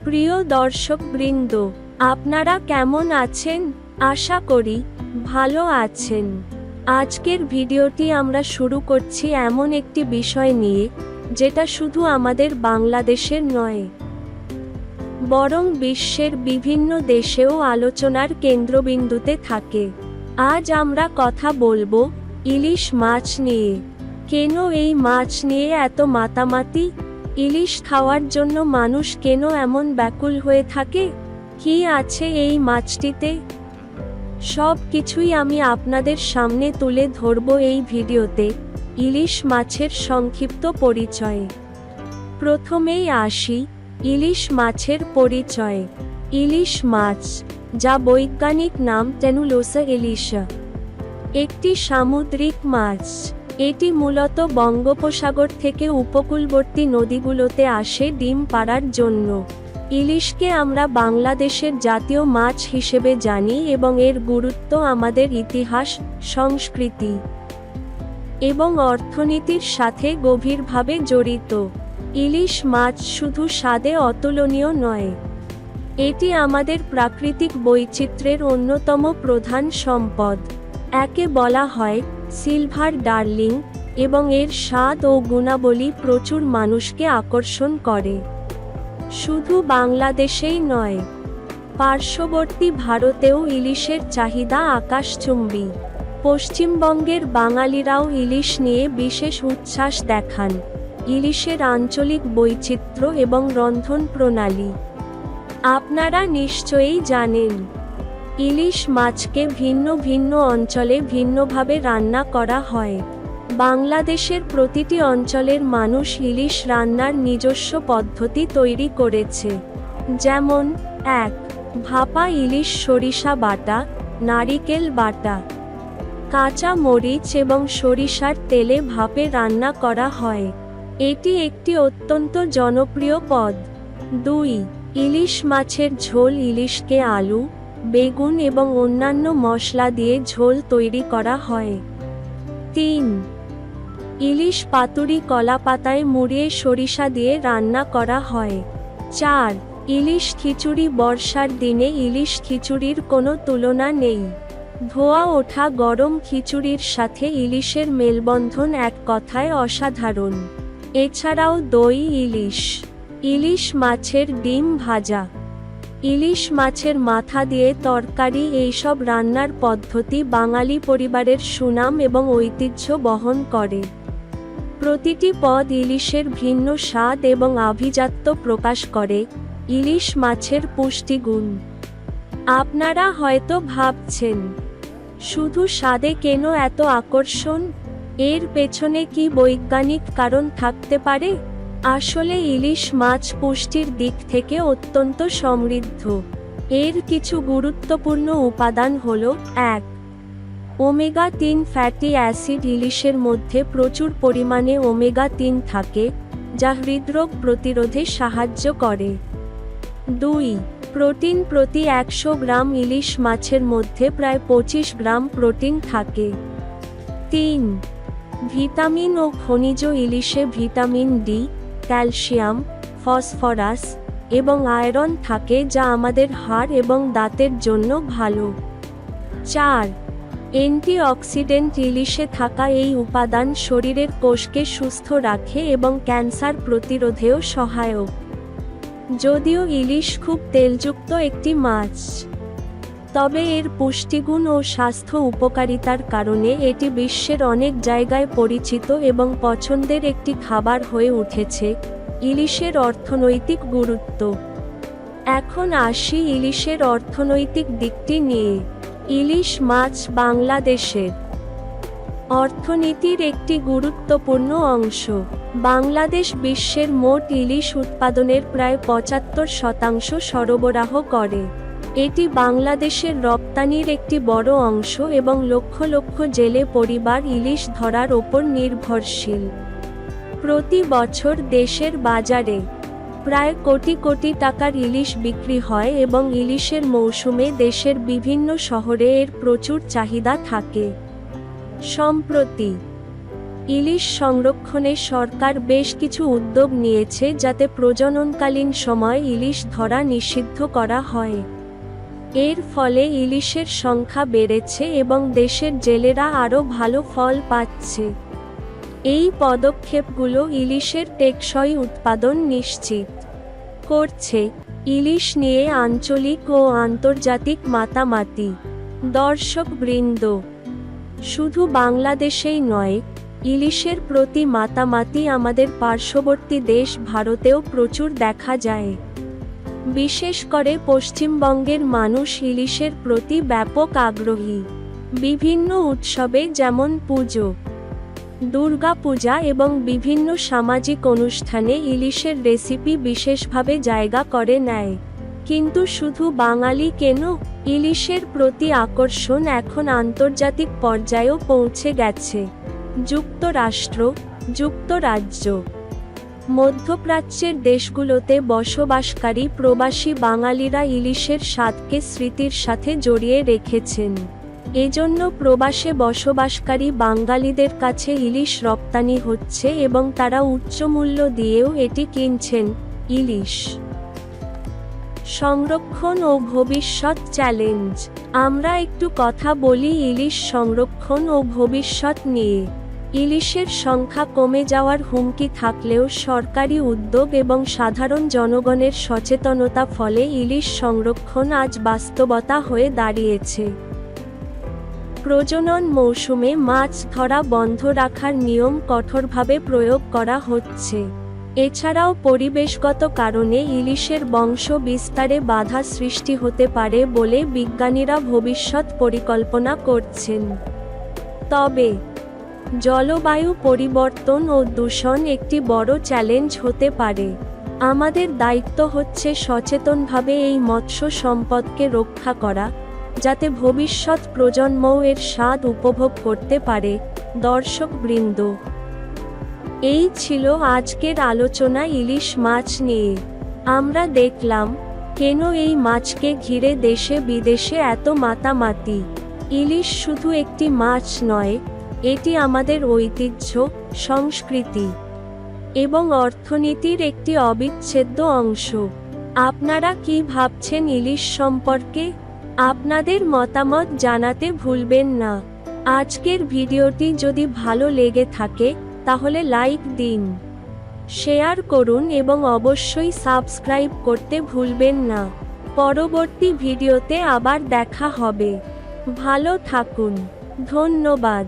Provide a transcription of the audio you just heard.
প্রিয় দর্শকবৃন্দ আপনারা কেমন আছেন? আশা করি ভালো আছেন। আজকের ভিডিওটি আমরা শুরু করছি এমন একটি বিষয় নিয়ে, যেটা শুধু আমাদের বাংলাদেশের নয়, বরং বিশ্বের বিভিন্ন দেশেও আলোচনার কেন্দ্রবিন্দুতে থাকে। আজ আমরা কথা বলব ইলিশ মাছ নিয়ে। কেন এই মাছ নিয়ে এত মাতামাতি? ইলিশ খাওয়ার জন্য মানুষ কেন এমন ব্যাকুল হয়ে থাকে? কি আছে এই মাছটিতে? সব কিছুই আমি আপনাদের সামনে তুলে ধরব এই ভিডিওতে। ইলিশ মাছের সংক্ষিপ্ত পরিচয়ে। প্রথমেই আসি, ইলিশ মাছের পরিচয়। ইলিশ মাছ, যা বৈজ্ঞানিক নাম টেনুলোসা ইলিশা একটি সামুদ্রিক মাছ। এটি মূলত বঙ্গোপসাগর থেকে উপকূলবর্তী নদীগুলোতে আসে ডিম পাড়ার জন্য। ইলিশকে আমরা বাংলাদেশের জাতীয় মাছ হিসেবে জানি এবং এর গুরুত্ব আমাদের ইতিহাস, সংস্কৃতি এবং অর্থনীতির সাথে গভীরভাবে জড়িত। ইলিশ মাছ শুধু স্বাদে অতুলনীয় নয়, এটি আমাদের প্রাকৃতিক বৈচিত্র্যের অন্যতম প্রধান সম্পদ। একে বলা হয় সিলভার ডার্লিং এবং এর স্বাদ ও গুণাবলী প্রচুর মানুষকে আকর্ষণ করে। শুধু বাংলাদেশেই নয়, পার্শ্ববর্তী ভারতেও ইলিশের চাহিদা আকাশচুম্বী। পশ্চিমবঙ্গের বাঙালিরাও ইলিশ নিয়ে বিশেষ উচ্ছ্বাস দেখান। ইলিশের আঞ্চলিক বৈচিত্র্য এবং রন্ধন প্রণালী আপনারা নিশ্চয়ই জানেন ইলিশ মাছকে ভিন্ন ভিন্ন অঞ্চলে ভিন্নভাবে রান্না করা হয়। বাংলাদেশের প্রতিটি অঞ্চলের মানুষ ইলিশ রান্নার নিজস্ব পদ্ধতি তৈরি করেছে। যেমন, এক, ভাপা ইলিশ সরিষা বাটা, নারিকেল বাটা। কাঁচা মরিচ এবং সরিষার তেলে ভাপে রান্না করা হয়। এটি একটি অত্যন্ত জনপ্রিয় পদ। দুই, ইলিশ মাছের ঝোল ইলিশকে আলু বেগুন এবং অন্যান্য মশলা দিয়ে ঝোল তৈরি করা হয়। তিন, ইলিশ পাতুরি কলা পাতায় মুড়িয়ে সরিষা দিয়ে রান্না করা হয়। চার, ইলিশ খিচুড়ি বর্ষার দিনে ইলিশ খিচুড়ির কোনো তুলনা নেই। ধোয়া ওঠা গরম খিচুড়ির সাথে ইলিশের মেলবন্ধন এক কথায় অসাধারণ। এছাড়াও দই ইলিশ ইলিশ মাছের ডিম ভাজা। ইলিশ মাছের মাথা দিয়ে তরকারি, এইসব রান্নার পদ্ধতি বাঙালি পরিবারের সুনাম এবং ঐতিহ্য বহন করে। প্রতিটি পদ ইলিশের ভিন্ন স্বাদ এবং আভিজাত্য প্রকাশ করে। ইলিশ মাছের পুষ্টিগুণ। আপনারা হয়তো ভাবছেন, শুধু স্বাদে কেন এত আকর্ষণ? এর পেছনে কি বৈজ্ঞানিক কারণ থাকতে পারে? আসলে ইলিশ মাছ পুষ্টির দিক থেকে অত্যন্ত সমৃদ্ধ। এর কিছু গুরুত্বপূর্ণ উপাদান হল এক, ওমেগা তিন ফ্যাটি অ্যাসিড ইলিশের মধ্যে প্রচুর পরিমাণে ওমেগা তিন থাকে, যা হৃদরোগ প্রতিরোধে সাহায্য করে। দুই, প্রোটিন প্রতি একশো গ্রাম ইলিশ মাছের মধ্যে প্রায় পঁচিশ গ্রাম প্রোটিন থাকে। তিন, ভিটামিন ও খনিজ ইলিশে ভিটামিন ডি ক্যালসিয়াম, ফসফরাস এবং আয়রন থাকে যা আমাদের হাড় এবং দাঁতের জন্য ভালো। চার, অ্যান্টিঅক্সিডেন্ট ইলিশে থাকা এই উপাদান শরীরের কোষকে সুস্থ রাখে এবং ক্যান্সার প্রতিরোধেও সহায়ক। যদিও ইলিশ খুব তেলযুক্ত একটি মাছ। তবে এর পুষ্টিগুণ ও স্বাস্থ্য উপকারিতার কারণে এটি বিশ্বের অনেক জায়গায় পরিচিত এবং পছন্দের একটি খাবার হয়ে উঠেছে। ইলিশের অর্থনৈতিক গুরুত্ব। এখন আসি ইলিশের অর্থনৈতিক দিকটি নিয়ে। ইলিশ মাছ বাংলাদেশের অর্থনীতির একটি গুরুত্বপূর্ণ অংশ। বাংলাদেশ বিশ্বের মোট ইলিশ উৎপাদনের প্রায় পঁচাত্তর শতাংশ সরবরাহ করে। এটি বাংলাদেশের রপ্তানির একটি বড় অংশ এবং লক্ষ লক্ষ জেলে পরিবার ইলিশ ধরার ওপর নির্ভরশীল। প্রতি বছর দেশের বাজারে প্রায় কোটি কোটি টাকার ইলিশ বিক্রি হয় এবং ইলিশের মৌসুমে দেশের বিভিন্ন শহরে এর প্রচুর চাহিদা থাকে। সম্প্রতি ইলিশ সংরক্ষণে সরকার বেশ কিছু উদ্যোগ নিয়েছে যাতে প্রজননকালীন সময় ইলিশ ধরা নিষিদ্ধ করা হয়। এর ফলে ইলিশের সংখ্যা বেড়েছে এবং দেশের জেলেরা আরও ভালো ফল পাচ্ছে। এই পদক্ষেপগুলো ইলিশের টেকসই উৎপাদন নিশ্চিত করছে। ইলিশ নিয়ে আঞ্চলিক ও আন্তর্জাতিক মাতামাতি। দর্শক বৃন্দ শুধু বাংলাদেশেই নয়, ইলিশের প্রতি মাতামাতি আমাদের পার্শ্ববর্তী দেশ ভারতেও প্রচুর দেখা যায়। বিশেষ করে পশ্চিমবঙ্গের মানুষ ইলিশের প্রতি ব্যাপক আগ্রহী। বিভিন্ন উৎসবে যেমন পুজো, দুর্গাপূজা এবং বিভিন্ন সামাজিক অনুষ্ঠানে ইলিশের রেসিপি বিশেষভাবে জায়গা করে নেয়। কিন্তু শুধু বাঙালি কেন? ইলিশের প্রতি আকর্ষণ এখন আন্তর্জাতিক পর্যায়েও পৌঁছে গেছে। যুক্তরাষ্ট্র, যুক্তরাজ্য মধ্যপ্রাচ্যের দেশগুলোতে বসবাসকারী প্রবাসী বাঙালিরা ইলিশের স্বাদকে স্মৃতির সাথে জড়িয়ে রেখেছেন। এজন্য প্রবাসে বসবাসকারী বাঙালিদের কাছে ইলিশ রপ্তানি হচ্ছে এবং তারা উচ্চ মূল্য দিয়েও এটি কিনছেন ইলিশ। সংরক্ষণ ও ভবিষ্যৎ চ্যালেঞ্জ। আমরা একটু কথা বলি ইলিশ সংরক্ষণ ও ভবিষ্যৎ নিয়ে। ইলিশের সংখ্যা কমে যাওয়ার হুমকি থাকলেও সরকারি উদ্যোগ এবং সাধারণ জনগণের সচেতনতা ফলে ইলিশ সংরক্ষণ আজ বাস্তবতা হয়ে দাঁড়িয়েছে। প্রজনন মৌসুমে মাছ ধরা বন্ধ রাখার নিয়ম কঠোরভাবে প্রয়োগ করা হচ্ছে। এছাড়াও পরিবেশগত কারণে ইলিশের বংশ বিস্তারে বাধা সৃষ্টি হতে পারে বলে বিজ্ঞানীরা ভবিষ্যৎ পরিকল্পনা করছেন। তবে জলবায়ু পরিবর্তন ও দূষণ একটি বড় চ্যালেঞ্জ হতে পারে। আমাদের দায়িত্ব হচ্ছে সচেতনভাবে এই মৎস্য সম্পদকে রক্ষা করা, যাতে ভবিষ্যৎ প্রজন্মও এর স্বাদ উপভোগ করতে পারে দর্শকবৃন্দ এই ছিল আজকের আলোচনা ইলিশ মাছ নিয়ে। আমরা দেখলাম, কেন এই মাছকে ঘিরে দেশে বিদেশে এত মাতামাতি? ইলিশ শুধু একটি মাছ নয় এটি আমাদের ঐতিহ্য, সংস্কৃতি এবং অর্থনীতির একটি অবিচ্ছেদ্য অংশ। আপনারা কি ভাবছেন ইলিশ সম্পর্কে? আপনাদের মতামত জানাতে ভুলবেন না। আজকের ভিডিওটি যদি ভালো লেগে থাকে, তাহলে লাইক দিন, শেয়ার করুন এবং অবশ্যই সাবস্ক্রাইব করতে ভুলবেন না। পরবর্তী ভিডিওতে আবার দেখা হবে। ভালো থাকুন। ধন্যবাদ।